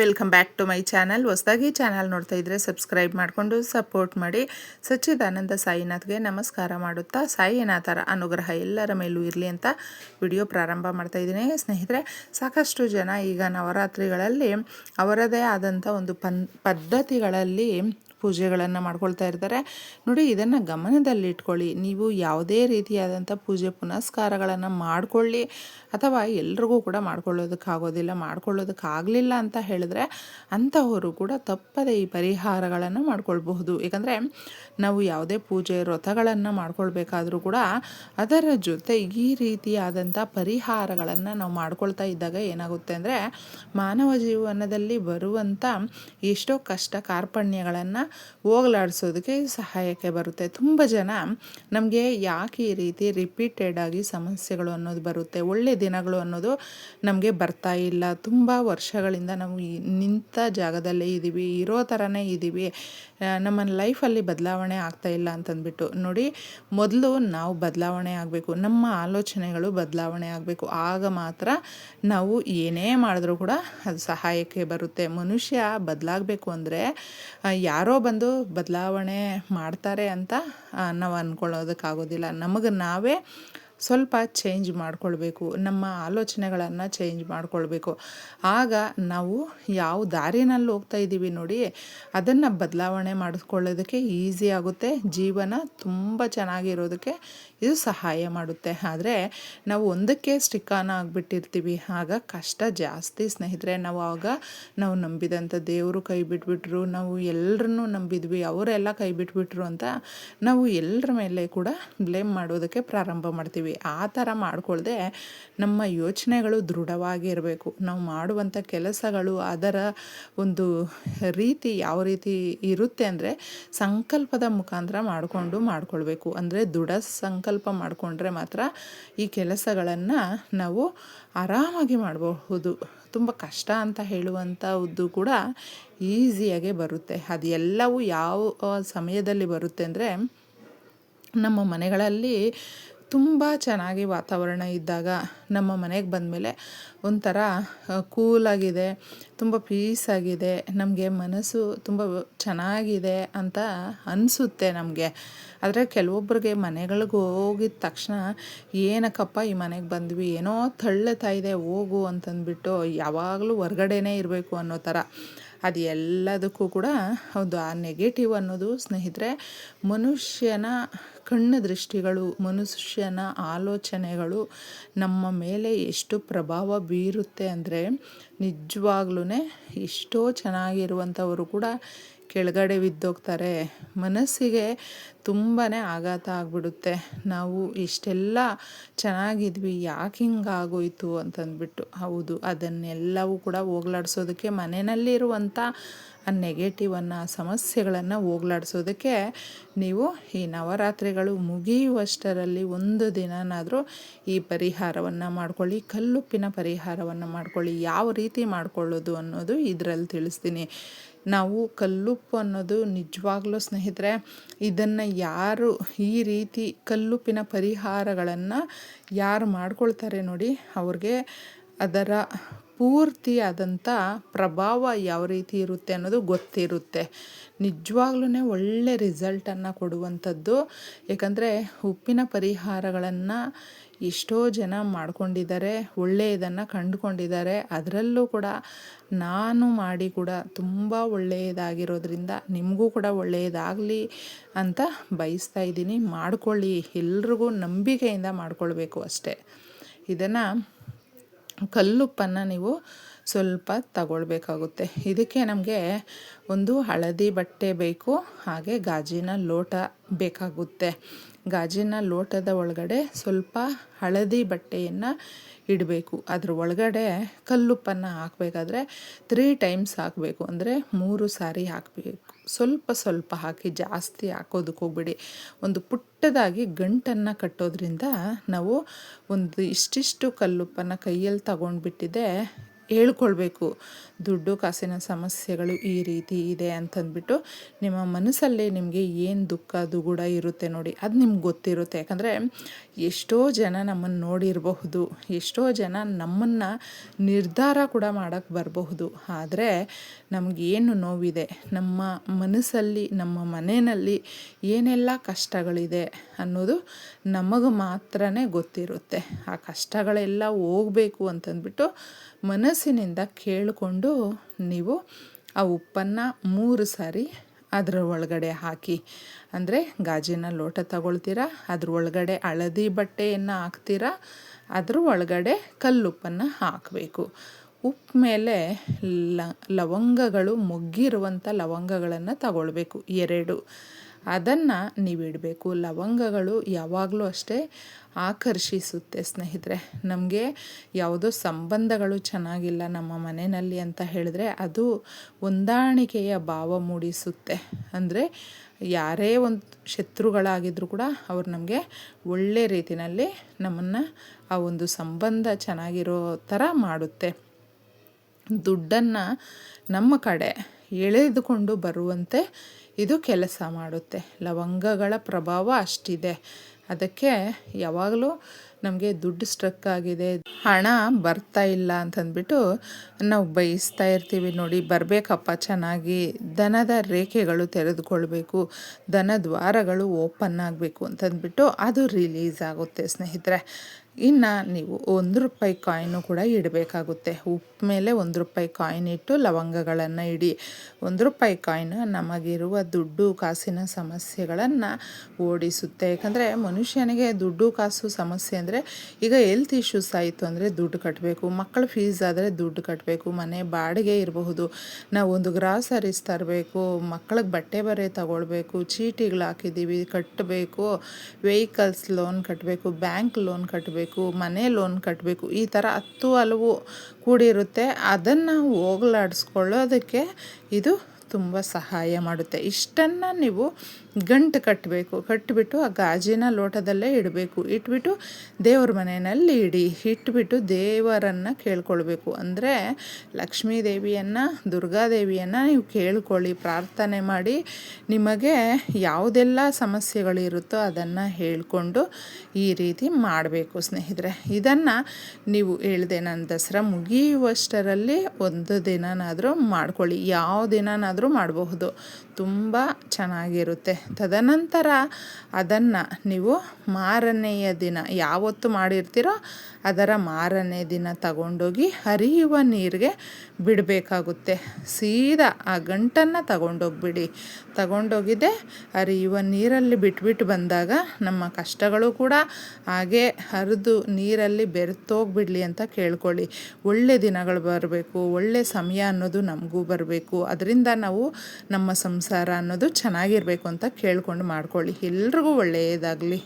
Welcome back to my channel. ಹೊಸದಾಗಿ channel ನೋಡ್ತಾ ಇದ್ರೆ ಸಬ್ಸ್ಕ್ರೈಬ್ ಮಾಡಿಕೊಂಡು ಸಪೋರ್ಟ್ ಮಾಡಿ. ಸಚ್ಚಿದಾನಂದ ಸಾಯಿನಾಥ್ಗೆ ನಮಸ್ಕಾರ ಮಾಡುತ್ತಾ, ಸಾಯಿನಾಥರ ಅನುಗ್ರಹ ಎಲ್ಲರ ಮೇಲೂ ಇರಲಿ ಅಂತ ವಿಡಿಯೋ ಪ್ರಾರಂಭ ಮಾಡ್ತಾ ಇದ್ದೀನಿ. ಸ್ನೇಹಿತರೆ, ಸಾಕಷ್ಟು ಜನ ಈಗ ನವರಾತ್ರಿಗಳಲ್ಲಿ ಅವರದೇ ಆದಂಥ ಒಂದು ಪನ್, ಪದ್ಧತಿಗಳಲ್ಲಿ ಪೂಜೆಗಳನ್ನು ಮಾಡ್ಕೊಳ್ತಾ ಇರ್ತಾರೆ. ನೋಡಿ, ಇದನ್ನು ಗಮನದಲ್ಲಿಟ್ಕೊಳ್ಳಿ. ನೀವು ಯಾವುದೇ ರೀತಿಯಾದಂಥ ಪೂಜೆ ಪುನಸ್ಕಾರಗಳನ್ನು ಮಾಡಿಕೊಳ್ಳಿ. ಅಥವಾ ಎಲ್ರಿಗೂ ಕೂಡ ಮಾಡ್ಕೊಳ್ಳೋದಕ್ಕಾಗೋದಿಲ್ಲ, ಮಾಡ್ಕೊಳ್ಳೋದಕ್ಕಾಗಲಿಲ್ಲ ಅಂತ ಹೇಳಿದ್ರೆ ಅಂಥವರು ಕೂಡ ತಪ್ಪದೆ ಈ ಪರಿಹಾರಗಳನ್ನು ಮಾಡ್ಕೊಳ್ಬಹುದು. ಏಕೆಂದರೆ, ನಾವು ಯಾವುದೇ ಪೂಜೆ ವ್ರತಗಳನ್ನು ಮಾಡ್ಕೊಳ್ಬೇಕಾದ್ರೂ ಕೂಡ ಅದರ ಜೊತೆ ಈ ರೀತಿಯಾದಂಥ ಪರಿಹಾರಗಳನ್ನು ನಾವು ಮಾಡ್ಕೊಳ್ತಾ ಇದ್ದಾಗ ಏನಾಗುತ್ತೆ ಅಂದರೆ, ಮಾನವ ಜೀವನದಲ್ಲಿ ಬರುವಂಥ ಎಷ್ಟೋ ಕಷ್ಟ ಕಾರ್ಪಣ್ಯಗಳನ್ನು ಹೋಗಲಾಡಿಸೋದಕ್ಕೆ ಸಹಾಯಕ್ಕೆ ಬರುತ್ತೆ. ತುಂಬ ಜನ ನಮಗೆ ಯಾಕೆ ಈ ರೀತಿ ರಿಪೀಟೆಡ್ ಆಗಿ ಸಮಸ್ಯೆಗಳು ಅನ್ನೋದು ಬರುತ್ತೆ? ಒಳ್ಳೆ ದಿನಗಳು ಅನ್ನೋದು ನಮಗೆ ಬರ್ತಾ ಇಲ್ಲ. ತುಂಬ ವರ್ಷಗಳಿಂದ ನಾವು ನಿಂತ ಜಾಗದಲ್ಲೇ ಇದ್ದೀವಿ ಇರೋ ಥರನೇ ಇದ್ದೀವಿ ನಮ್ಮ ಲೈಫಲ್ಲಿ ಬದಲಾವಣೆ ಆಗ್ತಾ ಇಲ್ಲ ಅಂತಂದ್ಬಿಟ್ಟು. ನೋಡಿ, ಮೊದಲು ನಾವು ಬದಲಾವಣೆ ಆಗಬೇಕು. ನಮ್ಮ ಆಲೋಚನೆಗಳು ಬದಲಾವಣೆ ಆಗಬೇಕು. ಆಗ ಮಾತ್ರ ನಾವು ಏನೇ ಮಾಡಿದ್ರೂ ಕೂಡ ಅದು ಸಹಾಯಕ್ಕೆ ಬರುತ್ತೆ. ಮನುಷ್ಯ ಬದಲಾಗಬೇಕು ಅಂದರೆ ಯಾರೋ ಬಂದು ಬದಲಾವಣೆ ಮಾಡ್ತಾರೆ ಅಂತ ನಾವು ಅಂದ್ಕೊಳ್ಳೋದಕ್ಕಾಗೋದಿಲ್ಲ ನಮಗೆ ನಾವೇ ಸ್ವಲ್ಪ ಚೇಂಜ್ ಮಾಡಿಕೊಳ್ಬೇಕು. ನಮ್ಮ ಆಲೋಚನೆಗಳನ್ನು ಚೇಂಜ್ ಮಾಡಿಕೊಳ್ಬೇಕು. ಆಗ ನಾವು ಯಾವ ದಾರಿನಲ್ಲಿ ಹೋಗ್ತಾ ಇದ್ದೀವಿ ನೋಡಿ, ಅದನ್ನು ಬದಲಾವಣೆ ಮಾಡಿಸ್ಕೊಳ್ಳೋದಕ್ಕೆ ಈಸಿ ಆಗುತ್ತೆ. ಜೀವನ ತುಂಬ ಚೆನ್ನಾಗಿರೋದಕ್ಕೆ ಇದು ಸಹಾಯ ಮಾಡುತ್ತೆ. ಆದರೆ ನಾವು ಒಂದಕ್ಕೆ ಸ್ಟಿಕ್ಕಾನ ಆಗಿಬಿಟ್ಟಿರ್ತೀವಿ. ಆಗ ಕಷ್ಟ ಜಾಸ್ತಿ ಸ್ನೇಹಿತರೆ. ನಾವು ಆಗ ನಾವು ನಂಬಿದಂಥ ದೇವರು ಕೈ ಬಿಟ್ಬಿಟ್ರು, ನಾವು ಎಲ್ಲರನ್ನೂ ನಂಬಿದ್ವಿ, ಅವರೆಲ್ಲ ಕೈ ಬಿಟ್ಬಿಟ್ರು ಅಂತ ನಾವು ಎಲ್ಲರ ಮೇಲೆ ಕೂಡ ಬ್ಲೇಮ್ ಮಾಡೋದಕ್ಕೆ ಪ್ರಾರಂಭ ಮಾಡ್ತೀವಿ. ಆ ಥರ ಮಾಡಿಕೊಳ್ಳದೆ ನಮ್ಮ ಯೋಚನೆಗಳು ದೃಢವಾಗಿ ಇರಬೇಕು ನಾವು ಮಾಡುವಂಥ ಕೆಲಸಗಳು ಅದರ ಒಂದು ರೀತಿ ಯಾವ ರೀತಿ ಇರುತ್ತೆ ಅಂದರೆ ಸಂಕಲ್ಪದ ಮುಖಾಂತರ ಮಾಡಿಕೊಂಡು ಮಾಡಿಕೊಳ್ಬೇಕು. ಅಂದರೆ ದೃಢ ಸಂಕಲ್ಪ ಮಾಡಿಕೊಂಡ್ರೆ ಮಾತ್ರ ಈ ಕೆಲಸಗಳನ್ನು ನಾವು ಆರಾಮಾಗಿ ಮಾಡಬಹುದು. ತುಂಬ ಕಷ್ಟ ಅಂತ ಹೇಳುವಂಥದ್ದು ಕೂಡ ಈಸಿಯಾಗೆ ಬರುತ್ತೆ. ಅದೆಲ್ಲವೂ ಯಾವ ಸಮಯದಲ್ಲಿ ಬರುತ್ತೆ ಅಂದರೆ ನಮ್ಮ ಮನೆಗಳಲ್ಲಿ ತುಂಬ ಚೆನ್ನಾಗಿ ವಾತಾವರಣ ಇದ್ದಾಗ ನಮ್ಮ ಮನೆಗೆ ಬಂದಮೇಲೆ ಒಂಥರ ಕೂಲಾಗಿದೆ, ತುಂಬ ಪೀಸಾಗಿದೆ ನಮಗೆ ಮನಸ್ಸು ತುಂಬ ಚೆನ್ನಾಗಿದೆ ಅಂತ ಅನಿಸುತ್ತೆ ನಮಗೆ. ಆದರೆ ಕೆಲವೊಬ್ಬರಿಗೆ ಮನೆಗಳಿಗೆ ಹೋಗಿದ ತಕ್ಷಣ ಏನಕ್ಕಪ್ಪ ಈ ಮನೆಗೆ ಬಂದ್ವಿ, ಏನೋ ತಳ್ಳುತ್ತಾ ಇದೆ, ಹೋಗು ಅಂತಂದ್ಬಿಟ್ಟು ಯಾವಾಗಲೂ ಹೊರ್ಗಡೆನೇ ಇರಬೇಕು ಅನ್ನೋ ಥರ. ಅದು ಎಲ್ಲದಕ್ಕೂ ಕೂಡ ಒಂದು ಆ ನೆಗೆಟಿವ್ ಅನ್ನೋದು ಸ್ನೇಹಿತರೆ, ಮನುಷ್ಯನ ಕಣ್ಣು ದೃಷ್ಟಿಗಳು, ಮನುಷ್ಯನ ಆಲೋಚನೆಗಳು ನಮ್ಮ ಮೇಲೆ ಎಷ್ಟು ಪ್ರಭಾವ ಬೀರುತ್ತೆ ಅಂದರೆ ನಿಜವಾಗ್ಲೂ ಎಷ್ಟೋ ಚೆನ್ನಾಗಿರುವಂಥವರು ಕೂಡ ಕೆಳಗಡೆ ಬಿದ್ದೋಗ್ತಾರೆ, ಮನಸ್ಸಿಗೆ ತುಂಬಾ ಆಘಾತ ಆಗಿಬಿಡುತ್ತೆ. ನಾವು ಇಷ್ಟೆಲ್ಲ ಚೆನ್ನಾಗಿದ್ವಿ, ಯಾಕೆ ಹಿಂಗಾಗೋಯ್ತು ಅಂತಂದ್ಬಿಟ್ಟು. ಹೌದು, ಅದನ್ನೆಲ್ಲವೂ ಕೂಡ ಹೋಗ್ಲಾಡ್ಸೋದಕ್ಕೆ ಮನೆಯಲ್ಲಿರುವಂಥ ಆ ನೆಗೆಟಿವನ್ನು ಸಮಸ್ಯೆಗಳನ್ನು ಹೋಗ್ಲಾಡ್ಸೋದಕ್ಕೆ ನೀವು ಈ ನವರಾತ್ರಿಗಳು ಮುಗಿಯುವಷ್ಟರಲ್ಲಿ ಒಂದು ದಿನನಾದರೂ ಈ ಪರಿಹಾರವನ್ನು ಮಾಡ್ಕೊಳ್ಳಿ, ಕಲ್ಲುಪ್ಪಿನ ಪರಿಹಾರವನ್ನು ಮಾಡ್ಕೊಳ್ಳಿ. ಯಾವ ರೀತಿ ಮಾಡ್ಕೊಳ್ಳೋದು ಅನ್ನೋದು ಇದರಲ್ಲಿ ತಿಳಿಸ್ತೀನಿ. ನಾವು ಕಲ್ಲುಪ್ಪು ಅನ್ನೋದು ನಿಜವಾಗ್ಲೂ ಸ್ನೇಹಿತರೆ, ಇದನ್ನು ಯಾರು ಈ ರೀತಿ ಕಲ್ಲುಪ್ಪಿನ ಪರಿಹಾರಗಳನ್ನು ಯಾರು ಮಾಡ್ಕೊಳ್ತಾರೆ ನೋಡಿ, ಅವ್ರಿಗೆ ಅದರ ಪೂರ್ತಿಯಾದಂಥ ಪ್ರಭಾವ ಯಾವ ರೀತಿ ಇರುತ್ತೆ ಅನ್ನೋದು ಗೊತ್ತಿರುತ್ತೆ. ನಿಜವಾಗ್ಲೂ ಒಳ್ಳೆ ರಿಸಲ್ಟನ್ನು ಕೊಡುವಂಥದ್ದು. ಏಕೆಂದರೆ ಉಪ್ಪಿನ ಪರಿಹಾರಗಳನ್ನು ಎಷ್ಟೋ ಜನ ಮಾಡ್ಕೊಂಡಿದ್ದಾರೆ, ಒಳ್ಳೆಯದನ್ನು ಕಂಡುಕೊಂಡಿದ್ದಾರೆ. ಅದರಲ್ಲೂ ಕೂಡ ನಾನು ಮಾಡಿ ಕೂಡ ತುಂಬ ಒಳ್ಳೆಯದಾಗಿರೋದ್ರಿಂದ ನಿಮಗೂ ಕೂಡ ಒಳ್ಳೆಯದಾಗಲಿ ಅಂತ ಬಯಸ್ತಾ ಇದ್ದೀನಿ. ಮಾಡ್ಕೊಳ್ಳಿ. ಎಲ್ರಿಗೂ ನಂಬಿಕೆಯಿಂದ ಮಾಡ್ಕೊಳ್ಬೇಕು ಅಷ್ಟೇ. ಇದನ್ನು ಕಲ್ಲುಪ್ಪನ್ನು ನೀವು ಸ್ವಲ್ಪ ತಗೊಳ್ಬೇಕಾಗುತ್ತೆ. ಇದಕ್ಕೆ ನಮಗೆ ಒಂದು ಹಳದಿ ಬಟ್ಟೆ ಬೇಕು, ಹಾಗೆ ಗಾಜಿನ ಲೋಟ ಬೇಕಾಗುತ್ತೆ. ಗಾಜಿನ ಲೋಟದ ಒಳಗಡೆ ಸ್ವಲ್ಪ ಹಳದಿ ಬಟ್ಟೆಯನ್ನು ಇಡಬೇಕು. ಅದ್ರ ಒಳಗಡೆ ಕಲ್ಲುಪ್ಪನ್ನು ಹಾಕಬೇಕಾದ್ರೆ ತ್ರೀ ಟೈಮ್ಸ್ ಹಾಕಬೇಕು. ಅಂದರೆ ಮೂರು ಸಾರಿ ಹಾಕಬೇಕು. ಸ್ವಲ್ಪ ಸ್ವಲ್ಪ ಹಾಕಿ ಜಾಸ್ತಿ ಹಾಕೋದಕ್ಕೆ ಹೋಗ್ಬೇಡಿ. ಒಂದು ಪುಟ್ಟದಾಗಿ ಗಂಟನ್ನು ಕಟ್ಟೋದ್ರಿಂದ ನಾವು ಒಂದು ಇಷ್ಟಿಷ್ಟು ಕಲ್ಲುಪ್ಪನ್ನು ಕೈಯಲ್ಲಿ ತಗೊಂಡ್ಬಿಟ್ಟಿದೆ ಹೇಳ್ಕೊಳ್ಬೇಕು. ದುಡ್ಡು ಕಾಸಿನ ಸಮಸ್ಯೆಗಳು ಈ ರೀತಿ ಇದೆ ಅಂತಂದ್ಬಿಟ್ಟು ನಿಮ್ಮ ಮನಸ್ಸಲ್ಲೇ ನಿಮಗೆ ಏನು ದುಃಖ ದುಗುಡ ಇರುತ್ತೆ ನೋಡಿ. ಅದು ನಿಮ್ಗೆ ಗೊತ್ತಿರುತ್ತೆ. ಯಾಕಂದರೆ ಎಷ್ಟೋ ಜನ ನಮ್ಮನ್ನು ನೋಡಿರಬಹುದು, ಎಷ್ಟೋ ಜನ ನಮ್ಮನ್ನು ನಿರ್ಧಾರ ಕೂಡ ಮಾಡೋಕ್ಕೆ ಬರಬಹುದು. ಆದರೆ ನಮಗೇನು ನೋವಿದೆ? ನಮ್ಮ ಮನಸ್ಸಲ್ಲಿ, ನಮ್ಮ ಮನೆಯಲ್ಲಿ ಏನೆಲ್ಲ ಕಷ್ಟಗಳಿದೆ ಅನ್ನೋದು ನಮಗೆ ಮಾತ್ರನೇ ಗೊತ್ತಿರುತ್ತೆ. ಆ ಕಷ್ಟಗಳೆಲ್ಲ ಹೋಗಬೇಕು ಅಂತಂದ್ಬಿಟ್ಟು ಮನಸ್ಸಿನಿಂದ ಕೇಳಿಕೊಂಡು ನೀವು ಆ ಉಪ್ಪನ್ನು ಮೂರು ಸಾರಿ ಅದರ ಒಳಗಡೆ ಹಾಕಿ, ಅಂದರೆ ಗಾಜಿನ ಲೋಟ ತಗೊಳ್ತೀರಾ, ಅದ್ರ ಒಳಗಡೆ ಹಳದಿ ಬಟ್ಟೆಯನ್ನು ಹಾಕ್ತೀರಾ, ಅದ್ರ ಒಳಗಡೆ ಕಲ್ಲುಪ್ಪನ್ನು ಹಾಕಬೇಕು. ಉಪ್ಪು ಮೇಲೆ ಲವಂಗಗಳು ಮುಗ್ಗಿರುವಂಥ ಲವಂಗಗಳನ್ನು ತಗೊಳ್ಬೇಕು. ಎರಡು. ಅದನ್ನು ನೀವಿಡಬೇಕು ಲವಂಗಗಳು ಯಾವಾಗಲೂ ಅಷ್ಟೇ ಆಕರ್ಷಿಸುತ್ತೆ ಸ್ನೇಹಿತರೆ. ನಮಗೆ ಯಾವುದೋ ಸಂಬಂಧಗಳು ಚೆನ್ನಾಗಿಲ್ಲ ನಮ್ಮ ಮನೆಯಲ್ಲಿ ಅಂತ ಹೇಳಿದ್ರೆ ಅದು ಹೊಂದಾಣಿಕೆಯ ಭಾವ ಮೂಡಿಸುತ್ತೆ. ಅಂದರೆ ಯಾರೇ ಒಂದು ಶತ್ರುಗಳಾಗಿದ್ದರೂ ಕೂಡ ಅವ್ರು ನಮಗೆ ಒಳ್ಳೆ ರೀತಿಯಲ್ಲಿ ನಮ್ಮನ್ನು ಆ ಒಂದು ಸಂಬಂಧ ಚೆನ್ನಾಗಿರೋ ಥರ ಮಾಡುತ್ತೆ. ದುಡ್ಡನ್ನು ನಮ್ಮ ಕಡೆ ಎಳೆದುಕೊಂಡು ಬರುವಂತೆ ಇದು ಕೆಲಸ ಮಾಡುತ್ತೆ. ಲವಂಗಗಳ ಪ್ರಭಾವ ಅಷ್ಟಿದೆ. ಅದಕ್ಕೆ ಯಾವಾಗಲೂ ನಮಗೆ ದುಡ್ಡು ಸ್ಟ್ರಕ್ ಆಗಿದೆ. ಹಣ ಬರ್ತಾ ಇಲ್ಲ ಅಂತಂದ್ಬಿಟ್ಟು ನಾವು ಬಯಸ್ತಾ ಇರ್ತೀವಿ ನೋಡಿ, ಬರಬೇಕಪ್ಪ ಚೆನ್ನಾಗಿ. ದನದ ರೇಖೆಗಳು ತೆರೆದುಕೊಳ್ಬೇಕು ದನ ದ್ವಾರಗಳು ಓಪನ್ ಆಗಬೇಕು ಅಂತಂದ್ಬಿಟ್ಟು ಅದು ರಿಲೀಸ್ ಆಗುತ್ತೆ ಸ್ನೇಹಿತರೆ. ಇನ್ನು ನೀವು ಒಂದು ರೂಪಾಯಿ ಕಾಯಿನು ಕೂಡ ಇಡಬೇಕಾಗುತ್ತೆ. ಉಪ್ಪು ಮೇಲೆ ಒಂದು ರೂಪಾಯಿ ಕಾಯಿನ್ ಇಟ್ಟು ಲವಂಗಗಳನ್ನು ಇಡಿ. ಒಂದು ರೂಪಾಯಿ ಕಾಯಿನ್ ನಮಗಿರುವ ದುಡ್ಡು ಕಾಸಿನ ಸಮಸ್ಯೆಗಳನ್ನು ಓಡಿಸುತ್ತೆ. ಯಾಕಂದರೆ ಮನುಷ್ಯನಿಗೆ ದುಡ್ಡು ಕಾಸು ಸಮಸ್ಯೆ ಅಂದರೆ ಈಗ ಹೆಲ್ತ್ ಇಶ್ಯೂಸ್ ಆಯಿತು ಅಂದರೆ ದುಡ್ಡು ಕಟ್ಟಬೇಕು ಮಕ್ಕಳ ಫೀಸ್ ಆದರೆ ದುಡ್ಡು ಕಟ್ಟಬೇಕು ಮನೆ ಬಾಡಿಗೆ ಇರಬಹುದು. ನಾವು ಒಂದು ಗ್ರಾಸರೀಸ್ ತರಬೇಕು, ಮಕ್ಕಳಿಗೆ ಬಟ್ಟೆ ಬರೆ ತಗೊಳ್ಬೇಕು, ಚೀಟಿಗಳು ಹಾಕಿದ್ದೀವಿ ಕಟ್ಟಬೇಕು ವೆಹಿಕಲ್ಸ್ ಲೋನ್ ಕಟ್ಟಬೇಕು ಬ್ಯಾಂಕ್ ಲೋನ್ ಕಟ್ಟಬೇಕು ಮನೆ ಲೋನ್ ಕಟ್ಟಬೇಕು ಈ ಥರ ಹತ್ತು ಹಲವು ಕೂಡಿರುತ್ತೆ. ಅದನ್ನು ಹೋಗಲಾಡಿಸ್ಕೊಳ್ಳೋದಕ್ಕೆ ಇದು ತುಂಬ ಸಹಾಯ ಮಾಡುತ್ತೆ. ಇಷ್ಟನ್ನು ನೀವು ಗಂಟು ಕಟ್ಟಬೇಕು ಕಟ್ಟಿಬಿಟ್ಟು ಆ ಗಾಜಿನ ಲೋಟದಲ್ಲೇ ಇಡಬೇಕು. ಇಟ್ಬಿಟ್ಟು ದೇವ್ರ ಮನೆಯಲ್ಲಿ ಇಡಿ. ಇಟ್ಬಿಟ್ಟು ದೇವರನ್ನು ಕೇಳ್ಕೊಳ್ಬೇಕು. ಅಂದರೆ ಲಕ್ಷ್ಮೀ ದೇವಿಯನ್ನು ದುರ್ಗಾದೇವಿಯನ್ನು ನೀವು ಕೇಳ್ಕೊಳ್ಳಿ. ಪ್ರಾರ್ಥನೆ ಮಾಡಿ ನಿಮಗೆ ಯಾವುದೆಲ್ಲ ಸಮಸ್ಯೆಗಳಿರುತ್ತೋ ಅದನ್ನು ಹೇಳಿಕೊಂಡು ಈ ರೀತಿ ಮಾಡಬೇಕು ಸ್ನೇಹಿತರೆ. ಇದನ್ನು ನೀವು ಹೇಳಿದೆ, ನಾನು ದಸರಾ ಮುಗಿಯುವಷ್ಟರಲ್ಲಿ ಒಂದು ದಿನನಾದರೂ ಮಾಡ್ಕೊಳ್ಳಿ. ಯಾವ ದಿನನಾದರೂ ಮಾಡಬಹುದು. ತುಂಬ ಚೆನ್ನಾಗಿರುತ್ತೆ. ತದನಂತರ ಅದನ್ನು ನೀವು ಮಾರನೆಯ ದಿನ ಯಾವತ್ತು ಮಾಡಿರ್ತೀರೋ ಅದರ ಮಾರನೇ ದಿನ ತಗೊಂಡೋಗಿ ಹರಿಯುವ ನೀರಿಗೆ ಬಿಡಬೇಕಾಗುತ್ತೆ. ಸೀದಾ ಆ ಗಂಟನ್ನು ತಗೊಂಡೋಗ್ಬಿಡಿ. ತಗೊಂಡೋಗಿದೆ ಹರಿಯುವ ನೀರಲ್ಲಿ ಬಿಟ್ಬಿಟ್ಟು ಬಂದಾಗ ನಮ್ಮ ಕಷ್ಟಗಳು ಕೂಡ ಹಾಗೆ ಹರಿದು ನೀರಲ್ಲಿ ಬೆರೆತೋಗ್ಬಿಡಲಿ ಅಂತ ಕೇಳ್ಕೊಳ್ಳಿ. ಒಳ್ಳೆ ದಿನಗಳು ಬರಬೇಕು. ಒಳ್ಳೆ ಸಮಯ ಅನ್ನೋದು ನಮಗೂ ಬರಬೇಕು. ಅದರಿಂದ ನಾವು ನಮ್ಮ ಸಂಸಾರ ಅನ್ನೋದು ಚೆನ್ನಾಗಿರಬೇಕು ಅಂತ ಕೇಳ್ಕೊಂಡು ಮಾಡ್ಕೊಳ್ಳಿ. ಎಲ್ರಿಗೂ ಒಳ್ಳೆಯದಾಗಲಿ.